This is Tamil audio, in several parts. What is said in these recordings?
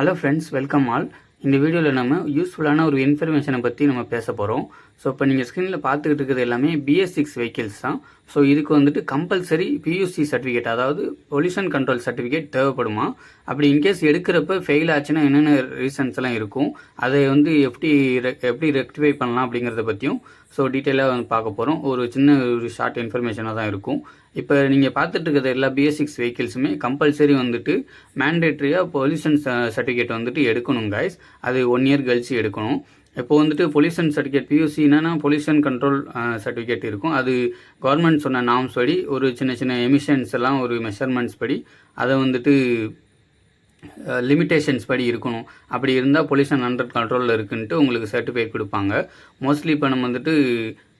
ஹலோ ஃப்ரெண்ட்ஸ் வெல்கம் ஆல் இந்த வீடியோவில் நம்ம யூஸ்ஃபுல்லான ஒரு இன்ஃபர்மேஷனை பற்றி நம்ம பேச போகிறோம் ஸோ இப்போ நீங்கள் ஸ்க்ரீனில் பார்த்துக்கிட்டு இருக்கிறது எல்லாமே பிஎஸ் சிக்ஸ் வெஹிக்கிள்ஸ் தான். ஸோ இதுக்கு வந்துட்டு கம்பல்சரி பியூசி சர்டிஃபிகேட் அதாவது பொல்யூஷன் கண்ட்ரோல் சர்டிஃபிகேட் தேவைப்படுமா? அப்படி இன்கேஸ் எடுக்கிறப்ப ஃபெயில் ஆச்சுன்னா என்னென்ன ரீசன்ஸ் எல்லாம் இருக்கும்? அதை வந்து எப்படி எப்படி ரெக்டிஃபை பண்ணலாம் அப்படிங்கிறத பற்றியும் ஸோ டீட்டெயிலாக வந்து பார்க்க போகிறோம் ஒரு சின்ன ஒரு ஷார்ட் இன்ஃபர்மேஷனாக தான் இருக்கும். இப்போ நீங்கள் பார்த்துட்டு இருக்கிற எல்லா பிஎஸ்சிக்ஸ் வெஹிக்கிள்ஸுமே கம்பல்சரி வந்துட்டு மேண்டேட்ரியாக பொல்யூஷன் சர்டிஃபிகேட் வந்துட்டு எடுக்கணும் கைஸ் அது ஒன் இயர் கழிச்சு எடுக்கணும். இப்போ வந்துட்டு பொல்யூஷன் சர்டிஃபிகேட் பியூசி என்னன்னா பொல்யூஷன் கண்ட்ரோல் சர்டிஃபிகேட் இருக்கும். அது கவர்மெண்ட் சொன்ன நாம்ஸ் படி ஒரு சின்ன சின்ன எமிஷன்ஸ் எல்லாம் ஒரு மெஷர்மெண்ட்ஸ் படி அதை வந்துட்டு லிமிட்டேஷன்ஸ் படி இருக்கணும். அப்படி இருந்தால் பொல்யூஷன் அண்டர் கண்ட்ரோலில் இருக்குன்ட்டு உங்களுக்கு சர்டிஃபிகேட் கொடுப்பாங்க. மோஸ்ட்லி இப்போ நம்ம வந்துட்டு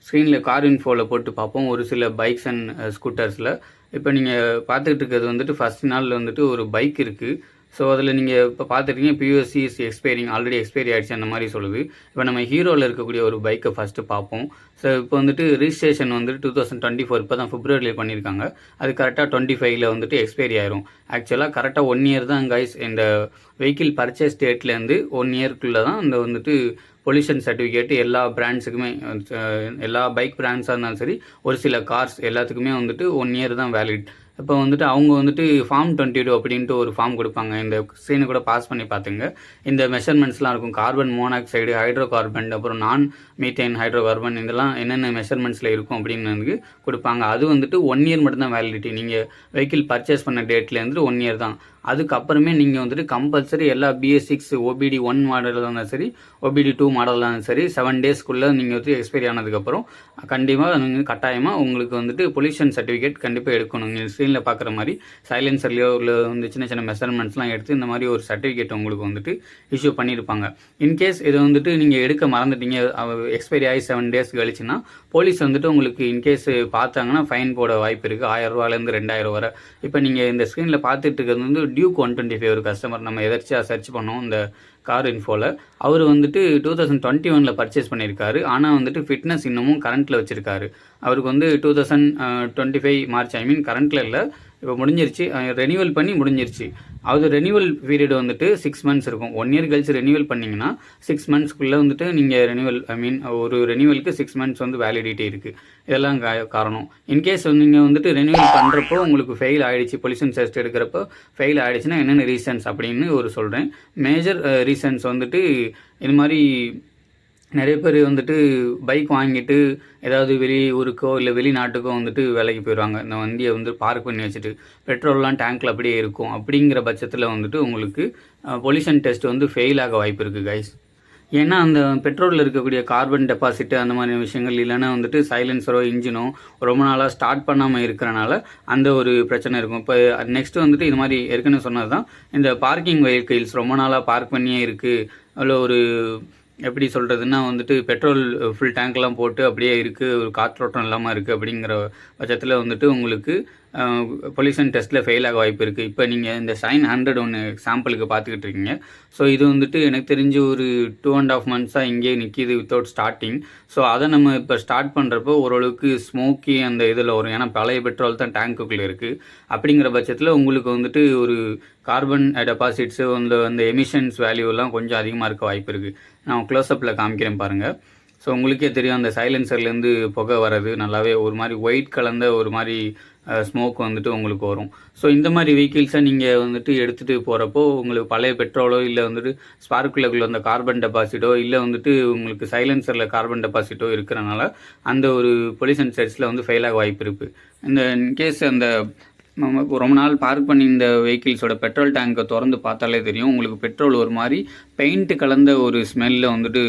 ஸ்க்ரீனில் கார் இன்ஃபோவில் போட்டு பார்ப்போம். ஒரு சில பைக்ஸ் அண்ட் ஸ்கூட்டர்ஸில் இப்போ நீங்கள் பார்த்துக்கிட்டு இருக்கிறது வந்துட்டு ஃபஸ்ட் நாளில் வந்துட்டு ஒரு பைக் இருக்குது ஸோ அதில் நீங்கள் இப்போ பார்த்துருக்கீங்க PUC is expiring already expiry ஆயிடுச்சு அந்த மாதிரி சொல்லுது. இப்போ நம்ம ஹீரோவில் இருக்கக்கூடிய ஒரு பைக்கை ஃபஸ்ட்டு பார்ப்போம். ஸோ இப்போ வந்துட்டு ரிஜிஸ்ட்ரேஷன் வந்துட்டு டூ தௌசண்ட் டுவெண்ட்டி ஃபோர் இப்போ தான் ஃபிப்ரவரியில் பண்ணியிருக்காங்க. அது கரெக்டாக டுவெண்ட்டி ஃபைவ்ல வந்துட்டு எக்ஸ்பைரி ஆயிரும். ஆக்சுவலாக கரெக்டாக ஒன் இயர் தான் கைஸ் இந்த வெஹிக்கிள் பர்ச்சேஸ் டேட்லேருந்து ஒன் இயர்க்குள்ளே தான் இந்த வந்துட்டு பொல்யூஷன் சர்டிஃபிகேட் எல்லா பிராண்ட்ஸுக்குமே எல்லா பைக் பிராண்ட்ஸாக இருந்தாலும் சரி ஒரு சில கார்ஸ் எல்லாத்துக்குமே வந்துட்டு ஒன் இயர் தான் வேலிட் இப்போ வந்துட்டு அவங்க வந்துட்டு ஃபார்ம் டுவெண்ட்டி டூ அப்படின்ட்டு ஒரு ஃபார்ம் கொடுப்பாங்க. இந்த சீனை கூட பாஸ் பண்ணி பார்த்துங்க. இந்த மெஷர்மெண்ட்ஸ்லாம் இருக்கும். கார்பன் மோனாக்சைடு ஹைட்ரோ கார்பன் அப்புறம் நான் மீத்தேன் ஹைட்ரோ கார்பன் இதெல்லாம் என்னென்ன மெஷர்மெண்ட்ஸில் இருக்கும் அப்படின்னு வந்து கொடுப்பாங்க. அது வந்துட்டு ஒன் இயர் மட்டும்தான் வேலிடிட்டி நீங்கள் வெஹிக்கிள் பர்ச்சேஸ் பண்ண டேட்லேருந்து ஒன் இயர் தான். அதுக்கப்புறமே நீங்கள் வந்துட்டு கம்பல்சரி எல்லா பிஎஸ் சிக்ஸ் ஓபிடி ஒன் மாடலாக இருந்தாலும் சரி ஓபிடி டூ மாடலாக இருந்தாலும் சரி செவன் டேஸ்க்குள்ளே நீங்கள் வந்து எக்ஸ்பைரி ஆனதுக்கப்புறம் கண்டிப்பாக நீங்கள் கட்டாயமாக உங்களுக்கு வந்துட்டு பொல்யூஷன் சர்டிஃபிகேட் கண்டிப்பாக எடுக்கணும். நீங்கள் ஸ்க்ரீனில் பார்க்குற மாதிரி சைலன்சர்லேயோ இல்லை வந்து சின்ன சின்ன மெஷர்மெண்ட்ஸ்லாம் எடுத்து இந்த மாதிரி ஒரு சர்டிஃபிகேட் உங்களுக்கு வந்துட்டு இஷ்யூ பண்ணியிருப்பாங்க இன்கேஸ் இதை வந்துட்டு நீங்கள் எடுக்க மறந்துட்டீங்க எக்ஸ்பைரி ஆகி செவன் டேஸ் கழிச்சுன்னா போலீஸ் வந்துட்டு உங்களுக்கு இன்கேஸ் பார்த்தாங்கன்னா ஃபைன் போட வாய்ப்பு இருக்குது ஆயிரம் ரூபாலேருந்து ரெண்டாயிரம் வரை. இப்போ நீங்கள் இந்த ஸ்க்ரீனில் பார்த்துட்டு இருக்கிறது வந்து டியூக் ஒன் டுவெண்ட்டி ஃபைவ் ஒரு கஸ்டமர் நம்ம எதர்ச்சியாக சர்ச் பண்ணோம் இந்த கார் இன்ஃபோவில் அவர் வந்துட்டு டூ தௌசண்ட் டுவெண்ட்டி ஒனில் பர்ச்சேஸ் பண்ணியிருக்காரு ஆனால் வந்துட்டு ஃபிட்னஸ் இன்னமும் கரண்ட்டில் வச்சுருக்காரு. அவருக்கு வந்து two thousand twenty five March I mean கரண்ட்டில் இல்லை. இப்போ முடிஞ்சிருச்சு. ரெனியூவல் பண்ணி முடிஞ்சிருச்சு. அது ரெனியூவல் பீரியட் வந்துட்டு சிக்ஸ் மந்த்ஸ் இருக்கும். ஒன் இயர் கழிச்சு ரெனியூவல் பண்ணிங்கன்னா சிக்ஸ் மந்த்ஸ்க்குள்ளே வந்துட்டு நீங்கள் ரெனியூவல் ஐ மீன் ஒரு ரெனியூவலுக்கு சிக்ஸ் மந்த்ஸ் வந்து வேலிடிட்டி இருக்குது இதெல்லாம் கா- காரணம். இன்கேஸ் நீங்கள் வந்துட்டு ரெனியூவல் பண்ணுறப்போ உங்களுக்கு ஃபெயில் ஆகிடுச்சு பொல்யூஷன் டெஸ்ட் எடுக்கிறப்போ ஃபெயில் ஆகிடுச்சுன்னா என்னென்ன ரீசன்ஸ் அப்படின்னு ஒரு சொல்கிறேன் மேஜர் ரீசன்ஸ் வந்துட்டு இது மாதிரி நிறைய பேர் வந்துட்டு பைக் வாங்கிட்டு ஏதாவது வெளி ஊருக்கோ இல்லை வெளிநாட்டுக்கோ வந்துட்டு வேலைக்கு போயிடுவாங்க. இந்த வண்டியை வந்து பார்க் பண்ணி வச்சுட்டு பெட்ரோல்லாம் டேங்க்கில் அப்படியே இருக்கும். அப்படிங்கிற பட்சத்தில் வந்துட்டு உங்களுக்கு பொல்யூஷன் டெஸ்ட் வந்து ஃபெயில் ஆக வாய்ப்பு இருக்குது கைஸ் ஏன்னா அந்த பெட்ரோலில் இருக்கக்கூடிய கார்பன் டெபாசிட் அந்த மாதிரி விஷயங்கள் இல்லைன்னா வந்துட்டு சைலன்சரோ இன்ஜினோ ரொம்ப நாளாக ஸ்டார்ட் பண்ணாமல் இருக்கிறனால அந்த ஒரு பிரச்சனை இருக்கும். இப்போ நெக்ஸ்ட்டு வந்துட்டு இது மாதிரி ஏற்கனவே சொன்னது தான் இந்த பார்க்கிங் வெஹிக்கிள்ஸ் ரொம்ப நாளாக பார்க் பண்ணியே இருக்குது அதில் ஒரு எப்படி சொல்கிறதுன்னா வந்துட்டு பெட்ரோல் ஃபுல் டேங்க்லாம் போட்டு அப்படியே இருக்குது ஒரு காற்றோட்டம் இல்லாமல் இருக்குது அப்படிங்கிற பட்சத்தில் வந்துட்டு உங்களுக்கு பொல்யூஷன் டெஸ்ட்டில் ஃபெயில் ஆக வாய்ப்பு இருக்குது இப்போ நீங்கள் இந்த சைன் ஹண்ட்ரட் ஒன்று சாம்பிளுக்கு பார்த்துக்கிட்டு இருக்கீங்க. ஸோ இது வந்துட்டு எனக்கு தெரிஞ்சு ஒரு டூ அண்ட் ஆஃப் மந்த்ஸாக இங்கேயே நிற்கிது வித்தவுட் ஸ்டார்டிங் ஸோ அதை நம்ம இப்போ ஸ்டார்ட் பண்ணுறப்போ ஓரளவுக்கு ஸ்மோக்கி அந்த இதில் வரும். ஏன்னா பழைய பெட்ரோல் தான் டேங்க்குள்ளே இருக்குது அப்படிங்கிற பட்சத்தில் உங்களுக்கு வந்துட்டு ஒரு கார்பன் டெபாசிட்ஸு அந்த அந்த எமிஷன்ஸ் வேல்யூலாம் கொஞ்சம் அதிகமாக இருக்க வாய்ப்பு இருக்குது நான் க்ளோஸ்அப்பில் காமிக்கிறேன் பாருங்கள் ஸோ உங்களுக்கே தெரியும் அந்த சைலன்சர்லேருந்து புகை வர்றது நல்லாவே ஒரு மாதிரி ஒயிட் கலந்த ஒரு மாதிரி ஸ்மோக் வந்துட்டு உங்களுக்கு வரும். ஸோ இந்த மாதிரி வெஹிக்கிள்ஸை நீங்கள் வந்துட்டு எடுத்துகிட்டு போகிறப்போ உங்களுக்கு பழைய பெட்ரோலோ இல்லை வந்துட்டு ஸ்பார்க்குள்ளக்குள்ள அந்த கார்பன் டெபாசிட்டோ இல்லை வந்துட்டு உங்களுக்கு சைலன்சரில் கார்பன் டெபாசிட்டோ இருக்கிறனால அந்த ஒரு பொல்யூஷன் செட்ஸில் வந்து ஃபெயில் ஆக வாய்ப்பு இருக்குது இந்த இன்கேஸ் அந்த நம்ம ரொம்ப நாள் பார்க் பண்ணி இந்த வெஹிக்கிள்ஸோட பெட்ரோல் டேங்கை திறந்து பார்த்தாலே தெரியும் உங்களுக்கு பெட்ரோல் ஒரு மாதிரி பெயிண்ட் கலந்த ஒரு ஸ்மெல்லில் வந்துட்டு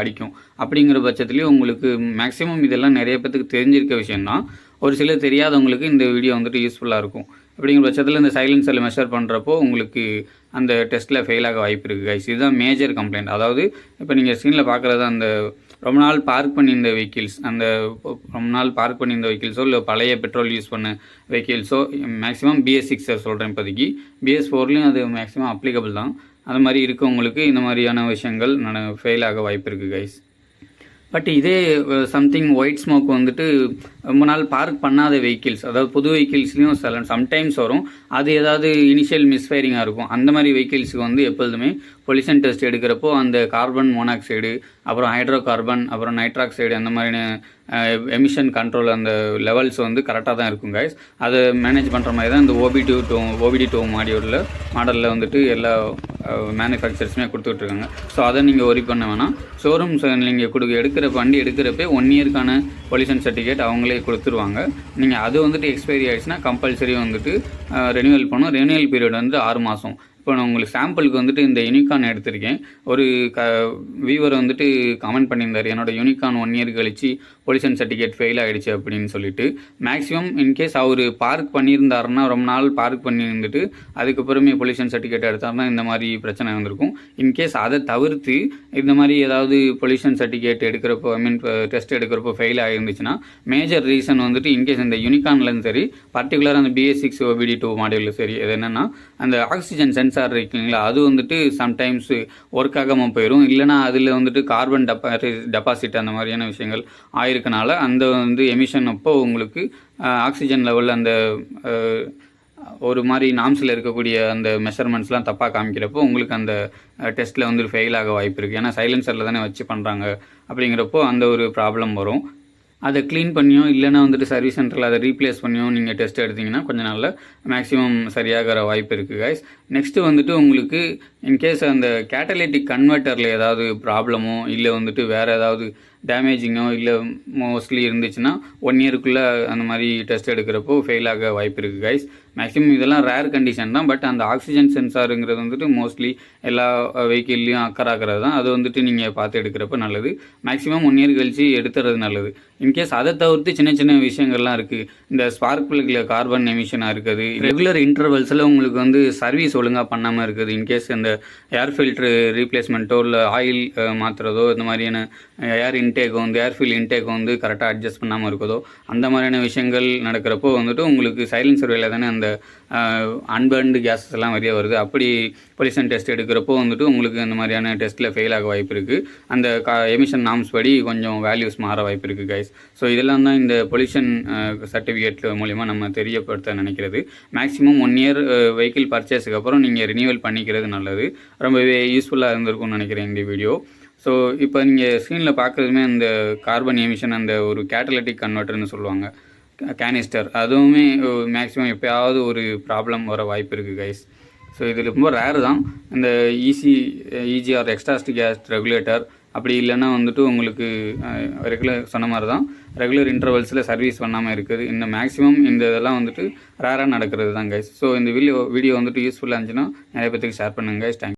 அடிக்கும். அப்படிங்கிற பட்சத்துலேயும் உங்களுக்கு மேக்ஸிமம் இதெல்லாம் நிறைய பேத்துக்கு தெரிஞ்சிருக்க விஷயம்தான். ஒரு சிலர் தெரியாதவங்களுக்கு இந்த வீடியோ வந்துட்டு யூஸ்ஃபுல்லாக இருக்கும். அப்படிங்கிற பட்சத்தில் இந்த சைலன்சரில் மெஷர் பண்ணுறப்போ உங்களுக்கு அந்த டெஸ்ட்டில் ஃபெயில் ஆக வாய்ப்பு இருக்குது கைஸ் இதுதான் மேஜர் கம்ப்ளைண்ட் அதாவது இப்போ நீங்கள் ஸ்க்ரீனில் பார்க்குறது அந்த ரொம்ப நாள் பார்க் பண்ணியிருந்த வெஹிக்கிள்ஸ் அந்த ரொம்ப நாள் பார்க் பண்ணியிருந்த வெஹிக்கிள்ஸோ இல்லை பழைய பெட்ரோல் யூஸ் பண்ண வெஹிக்கிள்ஸோ மேக்ஸிமம் பிஎஸ் சிக்ஸை சொல்கிறேன் இப்போதைக்கு. பிஎஸ் ஃபோர்லேயும் அது மேக்ஸிமம் அப்ளிகபிள் தான். அது மாதிரி இருக்கவங்களுக்கு இந்த மாதிரியான விஷயங்கள் ஃபெயில் ஆக வாய்ப்பு இருக்குது கைஸ் பட் இதே சம்திங் ஒயிட் ஸ்மோக் வந்துட்டு ரொம்ப நாள் பார்க் பண்ணாத வெஹிக்கிள்ஸ் அதாவது புது வெஹிக்கிள்ஸ்லையும் சில சம்டைம்ஸ் வரும். அது ஏதாவது இனிஷியல் மிஸ்ஃபைரிங்காக இருக்கும். அந்த மாதிரி வெஹிக்கிள்ஸுக்கு வந்து எப்பொழுதுமே பொல்யூஷன் டெஸ்ட் எடுக்கிறப்போ அந்த கார்பன் மோனாக்சைடு அப்புறம் ஹைட்ரோ கார்பன் அப்புறம் நைட்ராக்சைடு அந்த மாதிரியான எமிஷன் கண்ட்ரோல் அந்த லெவல்ஸ் வந்து கரெக்டாக தான் இருக்கும் கைஸ் அதை மேனேஜ் பண்ணுற மாதிரி தான் இந்த ஓபி டூ ஓபிடி டூ மாடியூலில் மாடலில் வந்துட்டு எல்லா மேனுஃபேக்சர்ஸுமே கொடுத்துட்ருக்காங்க. ஸோ அதை நீங்கள் ஒரி பண்ண வேணாம். ஷோரூம்ஸ் நீங்கள் கொடுக்க எடுக்கிற வண்டி எடுக்கிறப்பே ஒன் இயர்க்கான பொல்யூஷன் சர்டிஃபிகேட் அவங்களே கொடுத்துருவாங்க. நீங்கள் அது வந்துட்டு எக்ஸ்பைரி ஆகிடுச்சுன்னா கம்பல்சரி வந்துட்டு ரெனியூவல் பண்ணும் ரெனியூவல் பீரியட் வந்து ஆறு மாதம் இப்போ நான் உங்களுக்கு சாம்பிளுக்கு வந்துட்டு இந்த யூனிகான் எடுத்திருக்கேன். ஒரு க வியூவர் வந்துட்டு கமெண்ட் பண்ணியிருந்தார் என்னோடய யூனிகான் ஒன் இயர் கழித்து பொலிஷன் சர்டிஃபிகேட் ஃபெயில் ஆகிடுச்சு அப்படின்னு சொல்லிட்டு. மேக்ஸிமம் இன்கேஸ் அவர் பார்க் பண்ணியிருந்தாருன்னா ரொம்ப நாள் பார்க் பண்ணியிருந்துட்டு அதுக்கப்புறமே பொல்யூஷன் சர்டிஃபிகேட் எடுத்தாருன்னா இந்த மாதிரி பிரச்சனை வந்திருக்கும். இன்கேஸ் அதை தவிர்த்து இந்த மாதிரி ஏதாவது பொலியூஷன் சர்டிஃபிகேட் எடுக்கிறப்போ ஐ மீன் டெஸ்ட் எடுக்கிறப்போ ஃபெயில் ஆகிருந்துச்சுன்னா மேஜர் ரீசன் வந்துட்டு இன்கேஸ் இந்த யூனிகான்லேருந்து சரி பர்டிகுலராக அந்த பிஎஸ் சிக்ஸ் ஓபிடி டூ மாடியூலில் சரி அது என்னென்னா அந்த ஆக்சிஜன் சென்ஸ் சென்சார் இருக்குங்களா? அது வந்துட்டு சம்டைம்ஸ் ஒர்க் ஆகாமல் போயிடும் இல்லைனா அதில் வந்துட்டு கார்பன் டெபா டெபாசிட் அந்த மாதிரியான விஷயங்கள் ஆயிருக்கனால அந்த வந்து எமிஷன் அப்போ உங்களுக்கு ஆக்சிஜன் லெவலில் அந்த ஒரு மாதிரி நாம்ஸில் இருக்கக்கூடிய அந்த மெஷர்மெண்ட்ஸ்லாம் தப்பாக காமிக்கிறப்போ உங்களுக்கு அந்த டெஸ்ட்டில் வந்து ஃபெயில் ஆக வாய்ப்பு இருக்குது ஏன்னா சைலன்சரில் தானே வச்சு பண்ணுறாங்க அப்படிங்கிறப்போ அந்த ஒரு ப்ராப்ளம் வரும். அதை க்ளீன் பண்ணியும் இல்லைன்னா வந்துட்டு சர்வீஸ் சென்டரில் அதை ரீப்ளேஸ் பண்ணியும் நீங்கள் டெஸ்ட் எடுத்தீங்கன்னா கொஞ்ச நாளில் மேக்ஸிமம் சரியாகிற வாய்ப்பு இருக்குது கைஸ் நெக்ஸ்ட்டு வந்துட்டு உங்களுக்கு இன்கேஸ் அந்த கேட்டலைட்டிக் கன்வெர்ட்டரில் ஏதாவது ப்ராப்ளமோ இல்லை வந்துட்டு வேறு ஏதாவது டேமேஜிங்கோ இல்லை மோஸ்ட்லி இருந்துச்சுன்னா ஒன் இயருக்குள்ளே அந்த மாதிரி டெஸ்ட் எடுக்கிறப்போ ஃபெயில் ஆக வாய்ப்பு இருக்குது கைஸ் மேக்ஸிமம் இதெல்லாம் ரேர் கண்டிஷன் தான் பட் அந்த ஆக்சிஜன் சென்சாருங்கிறது வந்துட்டு மோஸ்ட்லி எல்லா வெஹிக்கிள்லையும் ஆகிறது தான். அது வந்துட்டு நீங்கள் பார்த்து எடுக்கிறப்ப நல்லது. மேக்ஸிமம் ஒன் இயர் கழிச்சு எடுத்துறது நல்லது. இன்கேஸ் அதை தவிர்த்து சின்ன சின்ன விஷயங்கள்லாம் இருக்குது இந்த ஸ்பார்க் பிளக்கில் கார்பன் எமிஷனாக இருக்குது. ரெகுலர் இன்டர்வல்ஸில் உங்களுக்கு வந்து சர்வீஸ் ஒழுங்காக பண்ணாமல் இருக்குது. இன்கேஸ் இந்த ஏர் ஃபில்ட்ரு ரீப்ளேஸ்மெண்ட்டோ இல்லை ஆயில் மாற்றுறதோ இந்த மாதிரியான ஏர் இன் இன்டேக் வந்து ஏர்ஃபில் இன்டேக் வந்து கரெக்டாக அட்ஜஸ்ட் பண்ணாமல் இருக்குதோ அந்த மாதிரியான விஷயங்கள் நடக்கிறப்போ வந்துட்டு உங்களுக்கு சைலன்சர் வேலை தானே அந்த அன்பர்ன்டு கேஸஸ் எல்லாம் வெளியே வருது. அப்படி பொல்யூஷன் டெஸ்ட் எடுக்கிறப்போ வந்துட்டு உங்களுக்கு இந்த மாதிரியான டெஸ்ட்டில் ஃபெயில் ஆக வாய்ப்பு இருக்குது அந்த கா எமிஷன் நாம்ஸ் படி கொஞ்சம் வேல்யூஸ் மாற வாய்ப்பு இருக்குது கைஸ் ஸோ இதெல்லாம் தான் இந்த பொல்யூஷன் சர்டிஃபிகேட் மூலிமா நம்ம தெரியப்படுத்த நினைக்கிறது. மேக்ஸிமம் ஒன் இயர் வெஹிக்கிள் பர்ச்சேஸுக்கு அப்புறம் நீங்கள் ரினியூவல் பண்ணிக்கிறது நல்லது. ரொம்பவே யூஸ்ஃபுல்லாக இருந்திருக்கும்னு நினைக்கிறேன் இந்த வீடியோ ஸோ இப்போ நீங்கள் ஸ்க்ரீனில் பார்க்குறதுமே அந்த கார்பன் எமிஷன் அந்த ஒரு கேட்டலட்டிக் கன்வெர்ட்டர்னு சொல்லுவாங்க. கேனிஸ்டர் அதுவுமே மேக்ஸிமம் எப்போயாவது ஒரு ப்ராப்ளம் வர வாய்ப்பு இருக்குது கைஸ் ஸோ இது ரொம்ப ரேர் தான். இந்த EC EGR exhaust gas regulator அப்படி இல்லைன்னா வந்துட்டு உங்களுக்கு ரெகுலர் சொன்ன மாதிரி தான். ரெகுலர் இன்டர்வல்ஸில் சர்வீஸ் பண்ணாமல் இருக்குது. இந்த மேக்ஸிமம் இந்த இதெல்லாம் வந்துட்டு ரேராக நடக்கிறது தான் கைஸ் ஸோ இந்த வீடியோ வீடியோ வந்துட்டு யூஸ்ஃபுல்லாக இருந்துச்சுன்னா நிறைய பேத்துக்கு ஷேர் பண்ணுங்க கைஸ் தேங்க்